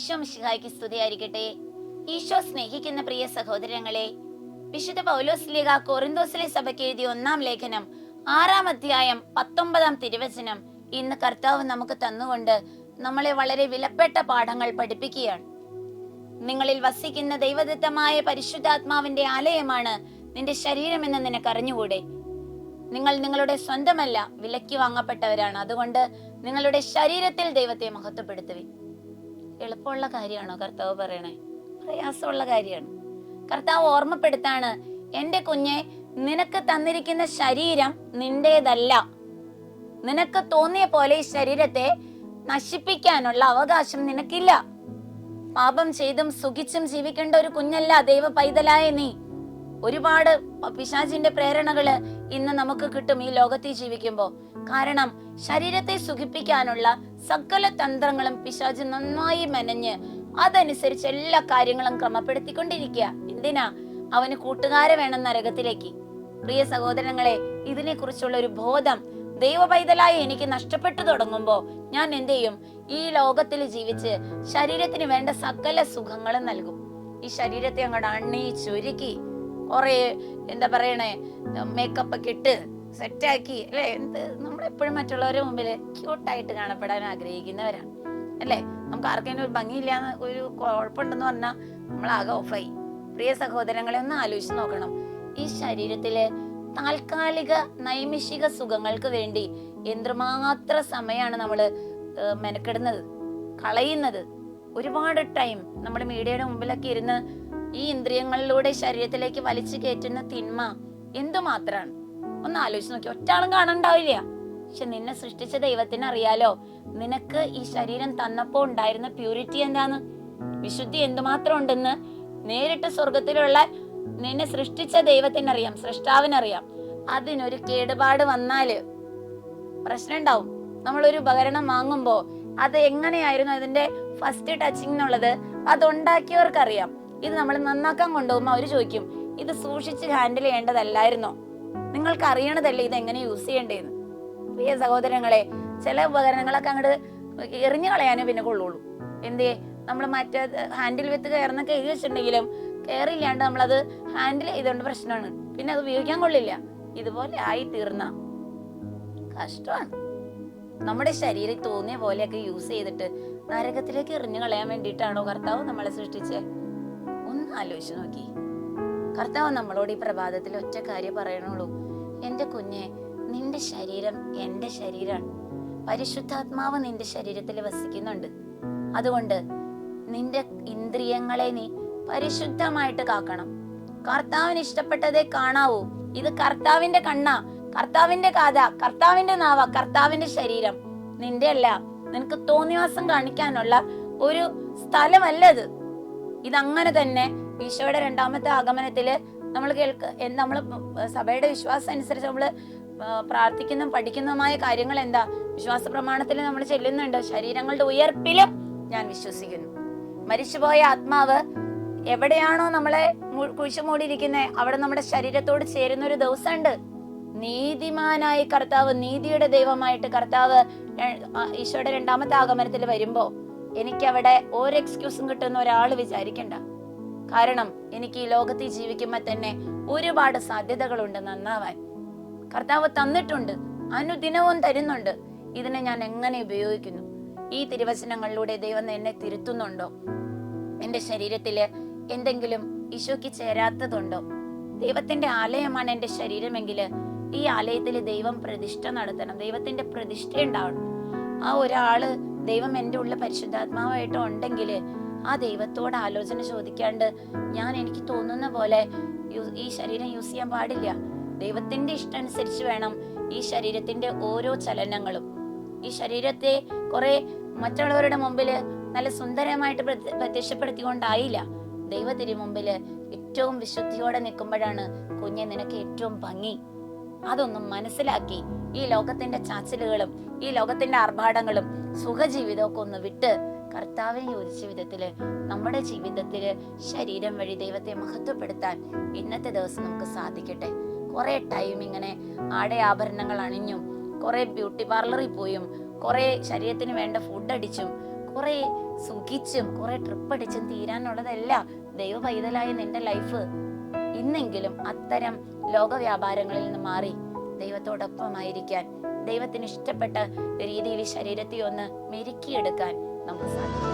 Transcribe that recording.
ഈശോ മിശിഹായ്ക്ക് സ്തുതിയായിരിക്കട്ടെ. ഈശോ സ്നേഹിക്കുന്ന പ്രിയ സഹോദരങ്ങളെ വിശുദ്ധ പൗലോസ് ലേഖ കൊറിന്തോസിലെ സഭയ്ക്ക് എഴുതിയ ഒന്നാം ലേഖനം ആറാം അധ്യായം പത്തൊമ്പതാം തിരുവചനം ഇന്ന് കർത്താവ് നമുക്ക് തന്നുകൊണ്ട് നമ്മളെ വളരെ വിലപ്പെട്ട പാഠങ്ങൾ പഠിപ്പിക്കുകയാണ്. നിങ്ങളിൽ വസിക്കുന്ന ദൈവദത്തമായ പരിശുദ്ധാത്മാവിന്റെ ആലയമാണ് നിന്റെ ശരീരമെന്ന് നിനക്ക് അറിഞ്ഞുകൂടെ നിങ്ങൾ നിങ്ങളുടെ സ്വന്തമല്ല വിലക്കി വാങ്ങപ്പെട്ടവരാണ്. അതുകൊണ്ട് നിങ്ങളുടെ ശരീരത്തിൽ ദൈവത്തെ മഹത്വപ്പെടുത്തുവിൻ. എളുപ്പമുള്ള കാര്യമാണോ കർത്താവ് പറയണേ? പ്രയാസമുള്ള കാര്യമാണ്. കർത്താവ് ഓർമ്മപ്പെടുത്താണ് എന്റെ കുഞ്ഞെ നിനക്ക് തന്നിരിക്കുന്ന ശരീരം നിന്റേതല്ല നിനക്ക് തോന്നിയ പോലെ ഈ ശരീരത്തെ നശിപ്പിക്കാനുള്ള അവകാശം നിനക്കില്ല. പാപം ചെയ്തും സുഖിച്ചും ജീവിക്കേണ്ട ഒരു കുഞ്ഞല്ല ദൈവ പൈതലായ നീ. ഒരുപാട് പിശാചിന്റെ പ്രേരണകൾ ഇന്ന് നമുക്ക് കിട്ടും ഈ ലോകത്തിൽ ജീവിക്കുമ്പോൾ കാരണം ശരീരത്തെ സുഖിപ്പിക്കാനുള്ള സകല തന്ത്രങ്ങളും പിശാജ് നന്നായി മെനഞ്ഞ് അതനുസരിച്ച് എല്ലാ കാര്യങ്ങളും ക്രമപ്പെടുത്തിക്കൊണ്ടിരിക്കുക. എന്തിനാ? അവന് കൂട്ടുകാരെ വേണം നരകത്തിലേക്ക്. പ്രിയ സഹോദരങ്ങളെ ഇതിനെ കുറിച്ചുള്ള ഒരു ബോധം ദൈവ പൈതലായി എനിക്ക് നഷ്ടപ്പെട്ടു തുടങ്ങുമ്പോൾ ഞാൻ എന്ത് ചെയ്യും ഈ ലോകത്തിൽ ജീവിച്ച് ശരീരത്തിന് വേണ്ട സകല സുഖങ്ങളും നൽകും. ഈ ശരീരത്തെ അങ്ങോട്ട് അണ്ണി ചുരുക്കി കുറെ എന്താ പറയണേ മേക്കപ്പ് ഒക്കെ ഇട്ട് സെറ്റാക്കി അല്ലെ? എന്ത് നമ്മളെപ്പോഴും മറ്റുള്ളവരുടെ മുമ്പിൽ ക്യൂട്ടായിട്ട് കാണപ്പെടാൻ ആഗ്രഹിക്കുന്നവരാണ് അല്ലേ? നമുക്ക് ആർക്കെങ്കിലും ഒരു ഭംഗിയില്ലാന്ന് ഒരു കുഴപ്പമുണ്ടെന്ന് പറഞ്ഞാൽ നമ്മളാകെ ഓഫായി പ്രിയ സഹോദരങ്ങളെ ഒന്ന് ആലോചിച്ച് നോക്കണം. ഈ ശരീരത്തിലെ താൽക്കാലിക നൈമിഷിക സുഖങ്ങൾക്ക് വേണ്ടി എന്തുമാത്ര സമയമാണ് നമ്മൾ മെനക്കെടുന്നത് കളയുന്നത്? ഒരുപാട് ടൈം നമ്മുടെ മീഡിയയുടെ മുമ്പിലൊക്കെ ഇരുന്ന് ഈ ഇന്ദ്രിയങ്ങളിലൂടെ ശരീരത്തിലേക്ക് വലിച്ചു കയറ്റുന്ന തിന്മ എന്തുമാത്രാണ് ഒന്ന് ആലോചിച്ച് നോക്കി. ഒറ്റാളും കാണണ്ടാവില്ല. പക്ഷെ നിന്നെ സൃഷ്ടിച്ച ദൈവത്തിന് അറിയാലോ നിനക്ക് ഈ ശരീരം തന്നപ്പോ ഉണ്ടായിരുന്ന പ്യൂരിറ്റി എന്താന്ന്? വിശുദ്ധി എന്തുമാത്രം ഉണ്ടെന്ന്? നേരിട്ട് സ്വർഗത്തിലുള്ള നിന്നെ സൃഷ്ടിച്ച ദൈവത്തിനറിയാം സൃഷ്ടാവിനറിയാം അതിനൊരു കേടുപാട് വന്നാൽ പ്രശ്നം ഉണ്ടാവും നമ്മൾ ഒരു ഉപകരണം വാങ്ങുമ്പോ അത് എങ്ങനെയായിരുന്നു അതിന്റെ ഫസ്റ്റ് ടച്ചിങ് എന്നുള്ളത് അത് ഉണ്ടാക്കിയവർക്കറിയാം ഇത് നമ്മൾ നന്നാക്കാൻ കൊണ്ടുപോകുമ്പോൾ അവർ ചോദിക്കും ഇത് സൂക്ഷിച്ച് ഹാൻഡിൽ ചെയ്യേണ്ടതല്ലായിരുന്നോ? നിങ്ങൾക്ക് അറിയണതല്ലേ ഇത് എങ്ങനെ യൂസ് ചെയ്യേണ്ടതെന്ന് പ്രിയ സഹോദരങ്ങളെ ചില ഉപകരണങ്ങളൊക്കെ അങ്ങോട്ട് എറിഞ്ഞു കളയാനേ പിന്നെ കൊള്ളുള്ളൂ. എന്തേ നമ്മൾ മറ്റേ ഹാൻഡിൽ വിത്ത് കയറുന്നൊക്കെ എഴുതി വെച്ചിട്ടുണ്ടെങ്കിലും കയറില്ലാണ്ട് നമ്മളത് ഹാൻഡിൽ ചെയ്തുകൊണ്ട് പ്രശ്നമാണ് പിന്നെ അത് ഉപയോഗിക്കാൻ കൊള്ളില്ല. ഇതുപോലെ ആയി തീർന്ന. കഷ്ടമാണ്. നമ്മുടെ ശരീരം തോന്നിയ പോലെയൊക്കെ യൂസ് ചെയ്തിട്ട് നരകത്തിലേക്ക് എറിഞ്ഞു കളയാൻ വേണ്ടിയിട്ടാണോ കർത്താവ് നമ്മളെ സൃഷ്ടിച്ചേ? ഒന്ന് ആലോചിച്ച് നോക്കി. കർത്താവ് നമ്മളോട് ഈ പ്രഭാതത്തിൽ ഒറ്റ കാര്യം പറയണുള്ളൂ. എന്റെ കുഞ്ഞെ നിന്റെ ശരീരം എന്റെ ശരീരമാണ്. പരിശുദ്ധാത്മാവ് നിന്റെ ശരീരത്തിൽ വസിക്കുന്നുണ്ട്. അതുകൊണ്ട് നിന്റെ ഇന്ദ്രിയങ്ങളെ നീ പരിശുദ്ധമായിട്ട് കാക്കണം. കർത്താവിന് ഇഷ്ടപ്പെട്ടതേ കാണാവൂ. ഇത് കർത്താവിന്റെ കണ്ണ കർത്താവിന്റെ കാത കർത്താവിന്റെ നാവ കർത്താവിന്റെ ശരീരം. നിന്റെ അല്ല. നിനക്ക് തോന്നിവാസം കാണിക്കാനുള്ള ഒരു സ്ഥലമല്ല ഇതങ്ങനെ തന്നെ ഈശോയുടെ രണ്ടാമത്തെ ആഗമനത്തിൽ നമ്മൾ കേൾക്ക നമ്മൾ സഭയുടെ വിശ്വാസം അനുസരിച്ച് നമ്മൾ പ്രാർത്ഥിക്കുന്നതും പഠിക്കുന്നതുമായ കാര്യങ്ങൾ എന്താ വിശ്വാസ പ്രമാണത്തിൽ നമ്മൾ ചെല്ലുന്നുണ്ട്. ശരീരങ്ങളുടെ ഉയർപ്പിലും ഞാൻ വിശ്വസിക്കുന്നു. മരിച്ചുപോയ ആത്മാവ് എവിടെയാണോ നമ്മളെ കുഴിച്ചുമൂടിയിരിക്കുന്നത് കുഴിച്ചു മൂടിയിരിക്കുന്നത് അവിടെ നമ്മുടെ ശരീരത്തോട് ചേരുന്ന ഒരു ദിവസമുണ്ട്. നീതിമാനായി കർത്താവ് നീതിയുടെ ദൈവമായിട്ട് കർത്താവ് ഈശോയുടെ രണ്ടാമത്തെ ആഗമനത്തിൽ വരുമ്പോ എനിക്ക് അവിടെ ഒരു എക്സ്ക്യൂസും കിട്ടുന്ന ഒരാൾ വിചാരിക്കണ്ട. കാരണം എനിക്ക് ഈ ലോകത്തിൽ ജീവിക്കുമ്പോ തന്നെ ഒരുപാട് സാധ്യതകളുണ്ട് നന്നാവാൻ. കർത്താവ് തന്നിട്ടുണ്ട് അനുദിനവും തരുന്നുണ്ട്. ഇതിനെ ഞാൻ എങ്ങനെ ഉപയോഗിക്കുന്നു? ഈ തിരുവചനങ്ങളിലൂടെ ദൈവം എന്നെ തിരുത്തുന്നുണ്ടോ? എന്റെ ശരീരത്തിൽ എന്തെങ്കിലും ഈശോയ്ക്ക് ചേരാത്തതുണ്ടോ? ദൈവത്തിന്റെ ആലയമാണ് എന്റെ ശരീരമെങ്കിൽ ഈ ആലയത്തിൽ ദൈവം പ്രതിഷ്ഠ നടത്തണം. ദൈവത്തിന്റെ പ്രതിഷ്ഠ ഉണ്ടാവണം. ആ ഒരാൾ ദൈവം എന്റെ ഉള്ള പരിശുദ്ധാത്മാവായിട്ട് ഉണ്ടെങ്കിൽ ആ ദൈവത്തോട് ആലോചന ചോദിക്കാണ്ട് ഞാൻ എനിക്ക് തോന്നുന്ന പോലെ ഈ ശരീരം യൂസ് ചെയ്യാൻ പാടില്ല. ദൈവത്തിന്റെ ഇഷ്ടം അനുസരിച്ച് വേണം ഈ ശരീരത്തിന്റെ ഓരോ ചലനങ്ങളും. ഈ ശരീരത്തെ കുറെ മറ്റുള്ളവരുടെ മുമ്പിൽ നല്ല സുന്ദരമായിട്ട് പ്രത്യ- പ്രത്യക്ഷപ്പെടുത്തിക്കൊണ്ടായില്ല. ദൈവത്തിന് മുമ്പിൽ ഏറ്റവും വിശുദ്ധിയോടെ നിൽക്കുമ്പോഴാണ് കുഞ്ഞെ നിനക്ക് ഏറ്റവും ഭംഗി. അതൊന്നും മനസ്സിലാക്കി ഈ ലോകത്തിന്റെ ചാച്ചിലുകളും ഈ ലോകത്തിന്റെ ആർഭാടങ്ങളും സുഖജീവിതമൊക്കെ ഒന്ന് വിട്ട് കർത്താവിന് യോജിച്ച വിധത്തിൽ നമ്മുടെ ജീവിതത്തിൽ ശരീരം വഴി ദൈവത്തെ മഹത്വപ്പെടുത്താൻ ഇന്നത്തെ ദിവസം നമുക്ക് സാധിക്കട്ടെ. കുറെ ടൈം ഇങ്ങനെ ആടെ ആഭരണങ്ങൾ അണിഞ്ഞും കുറെ ബ്യൂട്ടി പാർലറിൽ പോയും കുറെ ശരീരത്തിന് വേണ്ട ഫുഡ് അടിച്ചും കുറെ സുഖിച്ചും കുറെ ട്രിപ്പ് അടിച്ചും തീരാനുള്ളതല്ല ദൈവ പൈതലായ നിന്റെ ലൈഫ് ഇന്നെങ്കിലും അത്തരം ലോക വ്യാപാരങ്ങളിൽ നിന്ന് മാറി ദൈവത്തോടൊപ്പമായിരിക്കാൻ ദൈവത്തിന് ഇഷ്ടപ്പെട്ട രീതിയിൽ ശരീരത്തെ ഒന്ന് മെരുക്കിയെടുക്കാൻ നമുക്ക് സാധിക്കും.